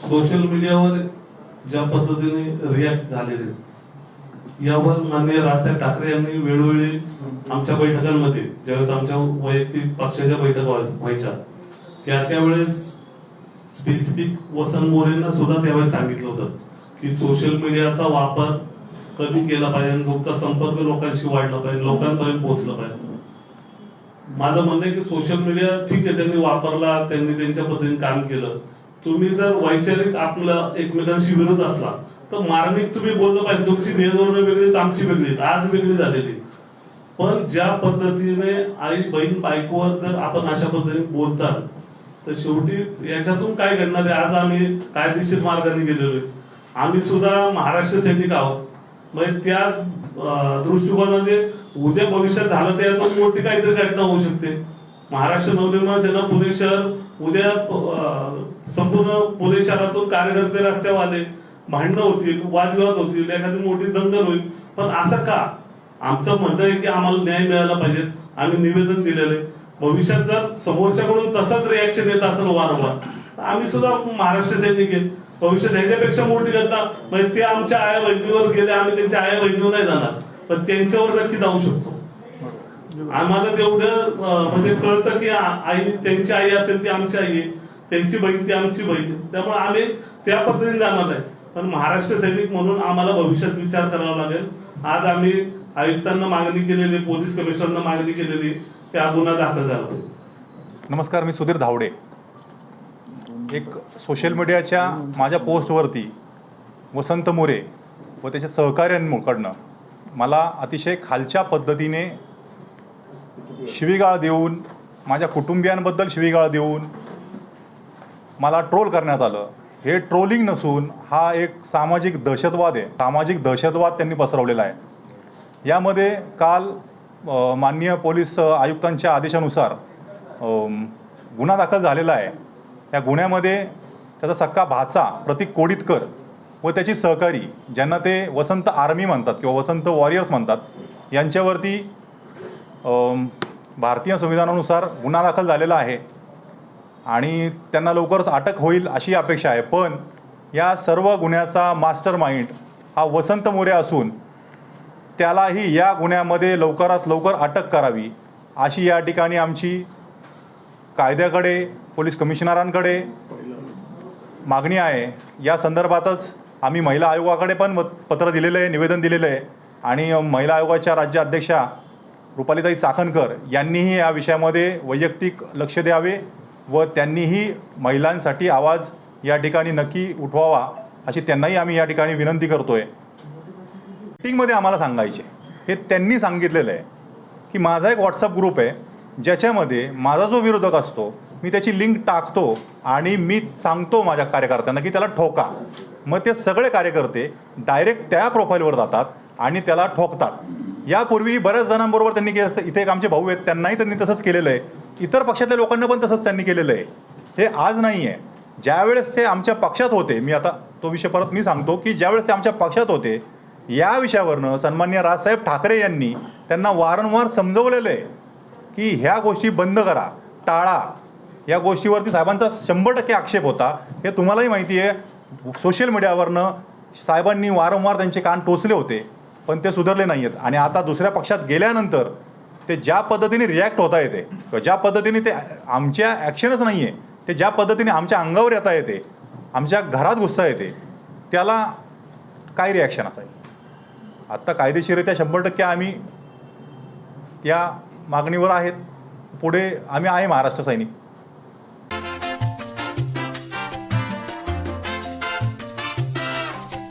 Social मीडियावर ज्या पद्धतीने रिॲक्ट झालेले यावर माननीय राजसाहेब ठाकरे यांनी वेळोवेळी आमच्या बैठकांमध्ये ज्यावेळेस आमच्या वैयक्तिक पक्षाच्या बैठका व्हायच्या त्या त्यावेळेस स्पेसिफिक वसंत मोरेंना सुद्धा त्यावेळेस सांगितलं होतं की सोशल मीडियाचा वापर कमी केला पाहिजे तुमचा संपर्क लोकांशी वाढला पाहिजे लोकांपर्यंत पोहोचला पाहिजे. माझं म्हणणं आहे की सोशल मीडिया ठीक आहे त्यांनी वापरला त्यांनी त्यांच्या पद्धतीने काम केलं. तुम्ही जर वैचारिक आपलं एकमेकांशी विरोध असला तर मार्मिक तुम्ही बोललं पाहिजे तुमची नियंत्रण वेगळी आमची वेगळी आज वेगळी झालेली. पण ज्या पद्धतीने आई बहीण बायकोवर जर आपण अशा पद्धतीने बोलतात तर शेवटी याच्यातून काय घडणार आहे? आज आम्ही कायदेशीर मार्गाने गेलेलो आहे. आम्ही सुद्धा महाराष्ट्र सैनिक आहोत. म्हणजे त्याच दृष्टिकोनाने उद्या भविष्यात झालं त्यातून मोठी काहीतरी घटना होऊ शकते. महाराष्ट्र नवनिर्माण सेना पुणे शहर उद्या संपूर्ण पुणे शहरातून कार्यकर्ते रस्त्यावर आले भांडणं होतील वादविवाद होतील एखादी मोठी दंगल होईल. पण असं का? आमचं म्हणणं आहे की आम्हाला न्याय मिळाला पाहिजे. आम्ही निवेदन दिलेलं आहे. भविष्यात जर समोरच्याकडून तसंच रिॲक्शन येत असेल वारंवार तर आम्ही सुद्धा महाराष्ट्र सैनिक आहे. भविष्यात ह्याच्यापेक्षा मोठी घटना म्हणजे ते आमच्या आया बहिणीवर गेले आम्ही त्यांच्या आया बहिणीवर नाही जाणार. पण त्यांच्यावर नक्की जाऊ शकतो. आम्हाला तेवढं म्हणजे कळतं की आई त्यांची आई असेल ती आमची आई आहे. त्यांची बहीण ती आमची बहीण त्यामुळे आम्ही त्या पद्धतीने जाणार आहे. पण महाराष्ट्र सैनिक म्हणून आम्हाला भविष्यात विचार करावा लागेल. आज आम्ही आयुक्तांना मागणी केलेली पोलीस कमिशनरना मागणी केलेली त्या गुन्हा दाखल झाला पाहिजे. नमस्कार मी सुधीर धावडे. एक सोशल मीडियाच्या माझ्या पोस्टवरती वसंत मोरे व त्याच्या सहकार्यांकडनं मला अतिशय खालच्या पद्धतीने शिवीगाळ देऊन माझ्या कुटुंबियांबद्दल शिवीगाळ देऊन मला ट्रोल करण्यात आलं. हे ट्रोलिंग नसून हा एक सामाजिक दहशतवाद आहे. सामाजिक दहशतवाद त्यांनी पसरवलेला आहे. यामध्ये काल माननीय पोलीस आयुक्तांच्या आदेशानुसार गुन्हा दाखल झालेला आहे. या गुन्ह्यामध्ये त्याचा सक्का भाचा प्रतीक कोडितकर व त्याची सहकारी ज्यांना ते वसंत आर्मी म्हणतात किंवा वसंत वॉरियर्स म्हणतात यांच्यावरती भारतीय संविधानानुसार गुन्हा दाखल झालेला आहे आणि त्यांना लवकरच अटक होईल अशी अपेक्षा आहे. पण या सर्व गुन्ह्याचा मास्टर माइंड हा वसंत मोरे असून त्यालाही या गुन्ह्यामध्ये लवकरात लवकर अटक करावी अशी या ठिकाणी आमची कायद्याकडे पोलीस कमिशनरांकडे मागणी आहे. या संदर्भातच आम्ही महिला आयोगाकडे पण पत्र दिलेलं आहे निवेदन दिलेलं आहे आणि महिला आयोगाच्या राज्य अध्यक्षा रुपालीताई चाकणकर यांनीही या विषयामध्ये वैयक्तिक लक्ष द्यावे व त्यांनीही महिलांसाठी आवाज या ठिकाणी नक्की उठवावा अशी त्यांनाही आम्ही या ठिकाणी विनंती करतो आहे मीटिंगमध्ये आम्हाला सांगायचे हे त्यांनी सांगितलेलं आहे की माझा एक व्हॉट्सअप ग्रुप आहे ज्याच्यामध्ये माझा जो विरोधक असतो मी त्याची लिंक टाकतो आणि मी सांगतो माझ्या कार्यकर्त्यांना की त्याला ठोका. मग ते सगळे कार्यकर्ते डायरेक्ट त्या प्रोफाईलवर जातात आणि त्याला ठोकतात. यापूर्वी बऱ्याच जणांबरोबर त्यांनी केलं इथे एक आमचे भाऊ आहेत त्यांनाही त्यांनी तसंच केलेलं आहे. इतर पक्षातल्या लोकांना पण तसंच त्यांनी केलेलं आहे. हे आज नाही आहे ज्यावेळेस ते आमच्या पक्षात होते मी आता तो विषय परत मी सांगतो की ज्यावेळेस ते आमच्या पक्षात होते या विषयावरनं सन्मान्य राजसाहेब ठाकरे यांनी त्यांना वारंवार समजवलेलं आहे की ह्या गोष्टी बंद करा टाळा. या गोष्टीवरती साहेबांचा शंभर टक्के आक्षेप होता. हे तुम्हालाही माहिती आहे. सोशल मीडियावरनं साहेबांनी वारंवार त्यांचे कान टोचले होते. पण ते सुधारले नाही आहेत आणि आता दुसऱ्या पक्षात गेल्यानंतर ते ज्या पद्धतीने रिॲक्ट होता येते किंवा ज्या पद्धतीने ते आमच्या ॲक्शनच नाही आहे ते ज्या पद्धतीने आमच्या अंगावर येता येते आमच्या घरात घुसता येते त्याला काय रिॲक्शन असायला? आत्ता कायदेशीररित्या शंभर टक्के आम्ही त्या मागणीवर आहेत. पुढे आम्ही आहे महाराष्ट्र सैनिक.